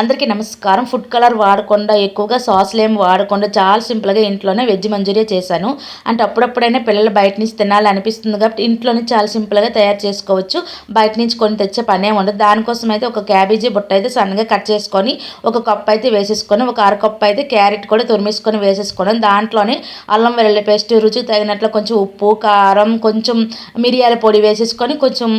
అందరికీ నమస్కారం. Food colour వాడకుండా ఎక్కువగా సాస్లు ఏం వాడకుండా చాలా సింపుల్గా ఇంట్లోనే వెజ్ మంచూరియా చేశాను. అంటే అప్పుడప్పుడైనా పిల్లలు బయట నుంచి తినాలి అనిపిస్తుంది కాబట్టి ఇంట్లోనే చాలా సింపుల్గా తయారు చేసుకోవచ్చు. బయట నుంచి కొని తెచ్చే పనే ఉండదు. దానికోసం అయితే ఒక క్యాబేజీ బుట్ట అయితే సన్నగా కట్ చేసుకొని ఒక కప్పు అయితే వేసేసుకొని ఒక అర కప్ అయితే క్యారెట్ కూడా తురిమేసుకొని వేసేసుకోవడం దాంట్లోనే అల్లం వెల్లుల్లి పేస్ట్ రుచికి తగినట్లు కొంచెం ఉప్పు కారం కొంచెం మిరియాల పొడి వేసేసుకొని కొంచెం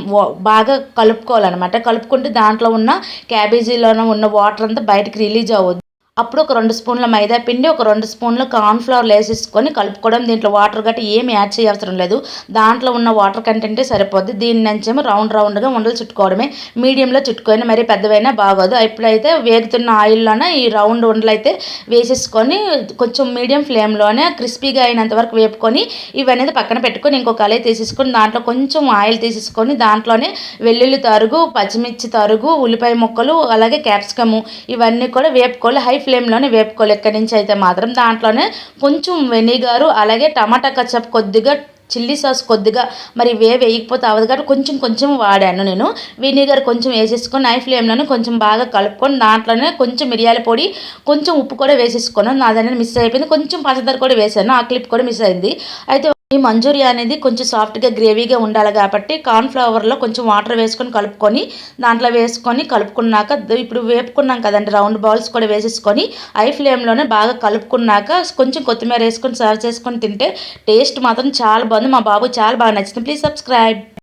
బాగా కలుపుకోవాలన్నమాట. కలుపుకుంటే దాంట్లో ఉన్న క్యాబేజీలోనే ఉన్న వాటర్ వాటర్ అంతా బయటకు రిలీజ్ అవ్వద్దు. అప్పుడు ఒక రెండు స్పూన్ల మైదా పిండి ఒక రెండు స్పూన్ల కార్న్ఫ్లవర్ వేసేసుకొని కలుపుకోవడం. దీంట్లో వాటర్ గట్టి ఏమి యాడ్ చేయవసరం లేదు. దాంట్లో ఉన్న వాటర్ కంటెంటే సరిపోద్ది. దీని నుంచేమో రౌండ్ రౌండ్గా ఉండలు చుట్టుకోవడమే. మీడియంలో చుట్టుకొని మరీ పెద్దవైనా బాగోదు. ఇప్పుడైతే వేగుతున్న ఆయిల్లోనే ఈ రౌండ్ ఉండలు అయితే వేసేసుకొని కొంచెం మీడియం ఫ్లేమ్లోనే క్రిస్పీగా అయినంత వరకు వేపుకొని ఇవన్నీ పక్కన పెట్టుకొని ఇంకొక కలయి తీసేసుకొని దాంట్లో కొంచెం ఆయిల్ తీసేసుకొని దాంట్లోనే వెల్లుల్లి తరుగు పచ్చిమిర్చి తరుగు ఉల్లిపాయ ముక్కలు అలాగే క్యాప్సికము ఇవన్నీ కూడా వేపుకోవాలి. హై ఫ్లేమ్లోనే వేపుకోవాలి. ఎక్కడి నుంచి అయితే మాత్రం దాంట్లోనే కొంచెం వెనిగరు అలాగే టమాటా కచ్చప్ కొద్దిగా చిల్లీ సాస్ కొద్దిగా మరి వే వేయకపోతే అవ్వదు కాబట్టి కొంచెం కొంచెం వాడాను నేను. వినిగర్ కొంచెం వేసేసుకొని నైఫ్ ఫ్లేమ్లోనే కొంచెం బాగా కలుపుకొని దాంట్లోనే కొంచెం మిరియాల పొడి కొంచెం ఉప్పు కూడా వేసేసుకున్నాను. నాదైనా మిస్ అయిపోయింది. కొంచెం పంచదార కూడా వేసాను. ఆ క్లిప్ కూడా మిస్ అయింది. అయితే ఈ మంచూరియా అనేది కొంచెం సాఫ్ట్గా గ్రేవీగా ఉండాలి కాబట్టి కార్న్ఫ్లవర్లో కొంచెం వాటర్ వేసుకొని కలుపుకొని దాంట్లో వేసుకొని కలుపుకున్నాక ఇప్పుడు వేపుకున్నాం కదండి రౌండ్ బాల్స్ కూడా వేసేసుకొని ఐ ఫ్లేమ్లోనే బాగా కలుపుకున్నాక కొంచెం కొత్తిమీర వేసుకొని సర్వ్ చేసుకొని తింటే టేస్ట్ మాత్రం చాలా బాగుంది. మా బాబు చాలా బాగా నచ్చింది. Please subscribe.